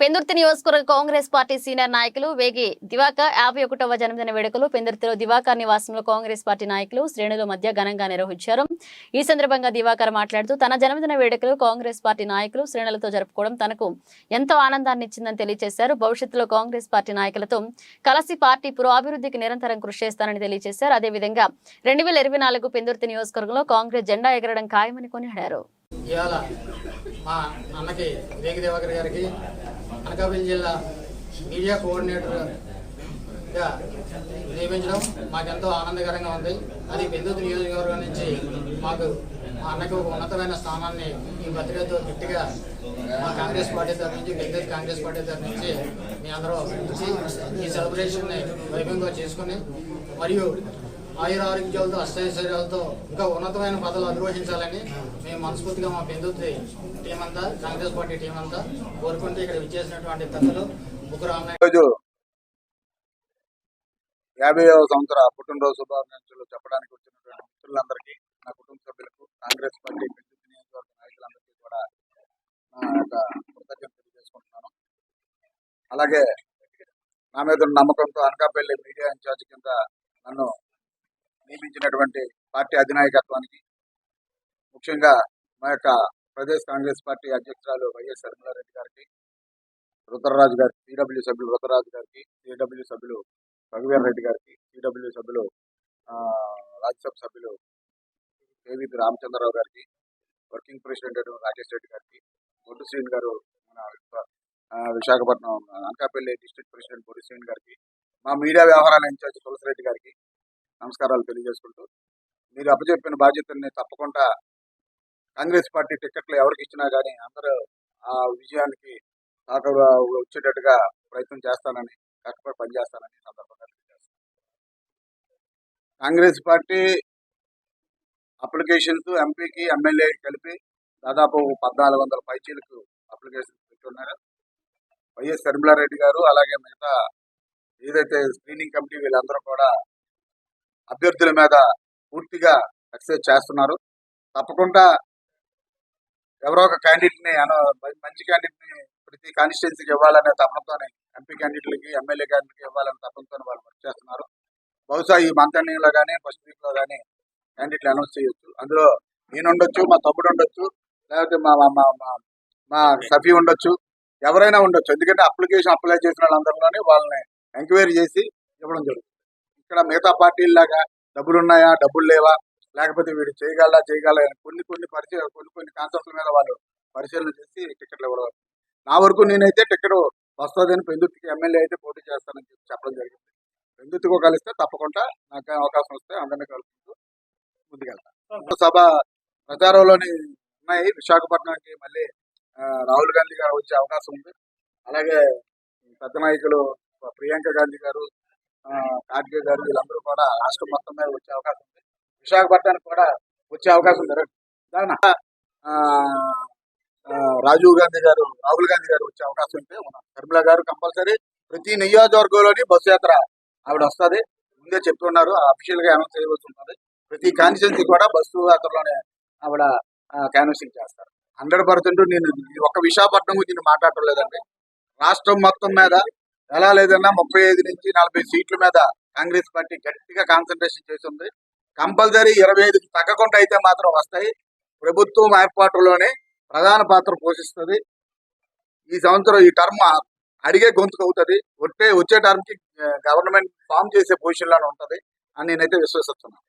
పెందుర్తి నియోజకవర్గ Congress party senior నాయకులు వేగి దివాకర్. యాభై ఒకటవ జన్మదిన వేడుకలు పెందుర్తిలో దివాకర్ నివాసంలో కాంగ్రెస్ పార్టీ నాయకులు శ్రేణుల మధ్య ఘనంగా నిర్వహించారు. ఈ సందర్భంగా దివాకర్ మాట్లాడుతూ తన జన్మదిన వేడుకలు కాంగ్రెస్ పార్టీ నాయకులు శ్రేణులతో జరుపుకోవడం తనకు ఎంతో ఆనందాన్ని ఇచ్చిందని తెలియజేశారు. భవిష్యత్తులో కాంగ్రెస్ పార్టీ నాయకులతో కలిసి పార్టీ పురోభివృద్ధికి నిరంతరం కృషి చేస్తానని తెలియజేశారు. అదేవిధంగా రెండు వేల ఇరవై నాలుగు పెందుర్తి నియోజకవర్గంలో కాంగ్రెస్ జెండా ఎగరడం ఖాయమని కొనియాడారు. ఇవాళ మా అన్నకి వేగి దివాకర్ గారికి అనకాపల్లి జిల్లా మీడియా కోఆర్డినేటర్గా నియమించడం మాకెంతో ఆనందకరంగా ఉంది. అది పెందుతు నియోజకవర్గం నుంచి మాకు మా అన్నకి ఒక ఉన్నతమైన స్థానాన్ని ఈ పత్రికతో గట్టిగా మా కాంగ్రెస్ పార్టీ తరఫు నుంచి పెందుతు కాంగ్రెస్ పార్టీ తరఫు నుంచి మీ అందరూ ఇచ్చి ఈ సెలబ్రేషన్ని వైభవంగా చేసుకుని మరియు ఆయుర ఆరోగ్యాలతో అష్టైశ్వర్యాలతో ఇంకా ఉన్నతమైన పదవులు అధిరోహించాలని మేము మనస్ఫూర్తిగా మా పెందుర్తి టీం అంతా కాంగ్రెస్ పార్టీ టీం అంతా కోరుకుంటూ ఇక్కడ విచ్చేసినటువంటి పెద్దలు ముగ్గురు అన్నయ్య యాభైవ సంవత్సర పుట్టినరోజు శుభాకాంక్షలు చెప్పడానికి వచ్చినటువంటి మిత్రులందరికీ నా కుటుంబ సభ్యులకు కాంగ్రెస్ పార్టీ పెద్దపల్లి నియోజకవర్గ నాయకులందరికీ కూడా నా యొక్క కృతజ్ఞత తెలియజేసుకుంటున్నాను. అలాగే నా మీద నమ్మకంతో అనకాపల్లి మీడియా ఇన్ఛార్జ్ కింద నన్ను నియమించినటువంటి పార్టీ అధినాయకత్వానికి ముఖ్యంగా మా యొక్క ప్రదేశ్ కాంగ్రెస్ పార్టీ అధ్యక్షురాలు వైఎస్ శర్మిలారెడ్డి గారికి రుద్రరాజు గారికి టీడబ్ల్యూ సభ్యులు రుద్రరాజు గారికి టీడబ్ల్యూ సభ్యులు రఘువీర్ రెడ్డి గారికి టీడబ్ల్యూ సభ్యులు రాజ్యసభ సభ్యులు కేవీ రామచంద్రరావు గారికి వర్కింగ్ ప్రెసిడెంట్ రాజేష్ రాకేష్ రెడ్డి గారికి బొడ్డు శ్రీని గారు మన విశాఖపట్నం అనకాపల్లి డిస్ట్రిక్ట్ ప్రెసిడెంట్ బొడ్డు శ్రీని గారికి మా మీడియా వ్యవహారాల ఇన్ఛార్జ్ తులసిరెడ్డి గారికి నమస్కారాలు తెలియజేసుకుంటూ మీరు అప్పచెప్పిన బాధ్యతల్ని తప్పకుండా కాంగ్రెస్ పార్టీ టికెట్లు ఎవరికి ఇచ్చినా కానీ అందరూ ఆ విజయానికి నాకు వచ్చేటట్టుగా ప్రయత్నం చేస్తానని కష్టపడి పనిచేస్తానని సందర్భంగా తెలియజేస్తాను కాంగ్రెస్ పార్టీ అప్లికేషన్స్ ఎంపీకి ఎమ్మెల్యే కలిపి దాదాపు పద్నాలుగు వందల పైచీలకు అప్లికేషన్స్ పెట్టున్నారు. వైఎస్ శర్మిలారెడ్డి గారు అలాగే మిగతా ఏదైతే స్క్రీనింగ్ కమిటీ వీళ్ళందరూ కూడా అభ్యర్థుల మీద పూర్తిగా ఎక్సైజ్ చేస్తున్నారు. తప్పకుండా ఎవరో ఒక క్యాండిడేట్ని మంచి క్యాండిడేట్ని ప్రతి కాన్స్టిట్యున్సీకి ఇవ్వాలనే తపనతోనే ఎంపీ క్యాండిడేట్లకి ఎమ్మెల్యే క్యాండిడేట్కి ఇవ్వాలనే తపనతోనే వాళ్ళు వర్క్ చేస్తున్నారు. బహుశా ఈ మంత్ ఎండింగ్లో కానీ ఫస్ట్ వీక్లో కానీ క్యాండిడేట్లు అనౌన్స్ చేయొచ్చు. అందులో నేను ఉండొచ్చు మా తమ్ముడు ఉండొచ్చు లేకపోతే మా మా మా మా- మా సఫీ ఉండొచ్చు ఎవరైనా ఉండొచ్చు. ఎందుకంటే అప్లికేషన్ అప్లై చేసిన వాళ్ళందరిలోనే వాళ్ళని ఎంక్వైరీ చేసి ఇవ్వడం జరుగుతుంది. ఇక్కడ మిగతా పార్టీల్లాగా డబ్బులు ఉన్నాయా డబ్బులు లేవా లేకపోతే వీడు చేయగలరా చేయగలరా అని కొన్ని కొన్ని పరిచయ కొన్ని కొన్ని కాన్సెప్ట్ల మీద వాళ్ళు పరిశీలన చేసి టికెట్లు ఇవ్వడం. నా వరకు నేనైతే టికెట్ వస్తుందని పెందుతికి ఎమ్మెల్యే అయితే పోటీ చేస్తానని చెప్పి చెప్పడం జరిగింది. పెందుతికో కలిస్తే తప్పకుండా నాకు అవకాశం వస్తే అందరినీ కలుపుకుంటూ ముందుకెళ్తాను సభ ప్రచారంలోని ఉన్నాయి. విశాఖపట్నానికి మళ్ళీ రాహుల్ గాంధీ గారు వచ్చే అవకాశం ఉంది. అలాగే పెద్ద నాయకులు ప్రియాంక గాంధీ గారు కార్గే గారు వీళ్ళందరూ కూడా రాష్ట్రం మొత్తం మీద వచ్చే అవకాశం ఉంది. విశాఖపట్నానికి కూడా వచ్చే అవకాశం జరగదు దాని ఆ, రాజీవ్ గాంధీ గారు రాహుల్ గాంధీ గారు వచ్చే అవకాశం ఉంటే ఉన్నారు గారు కంపల్సరీ ప్రతి నియోజకవర్గంలోని బస్సు యాత్ర ఆవిడ వస్తుంది. ముందే చెప్తున్నారు అఫీషియల్గా అనౌన్స్ చేయవలసి ఉంటుంది. ప్రతి కాన్స్టిట్యున్సీ కూడా బస్సు యాత్రలోనే ఆవిడ క్యాన్వసింగ్ చేస్తారు. హండ్రెడ్ పర్సెంట్ నేను ఇది ఒక్క విశాఖపట్నం గురించి మాట్లాడటం లేదండి. రాష్ట్రం మొత్తం మీద ఎలా లేదన్నా ముప్పై ఐదు నుంచి నలభై సీట్ల మీద కాంగ్రెస్ పార్టీ గట్టిగా కాన్సన్ట్రేషన్ చేసింది కంపల్సరీ ఇరవై ఐదుకి తగ్గకుండా అయితే మాత్రం వస్తాయి. ప్రభుత్వం ఏర్పాటులోనే ప్రధాన పాత్ర పోషిస్తుంది. ఈ సంవత్సరం ఈ టర్మ్ అడిగే గొంతుకు అవుతుంది. వచ్చే వచ్చే టర్మ్కి గవర్నమెంట్ ఫామ్ చేసే పొజిషన్లోనే ఉంటుంది అని నేనైతే విశ్వసిస్తున్నాను.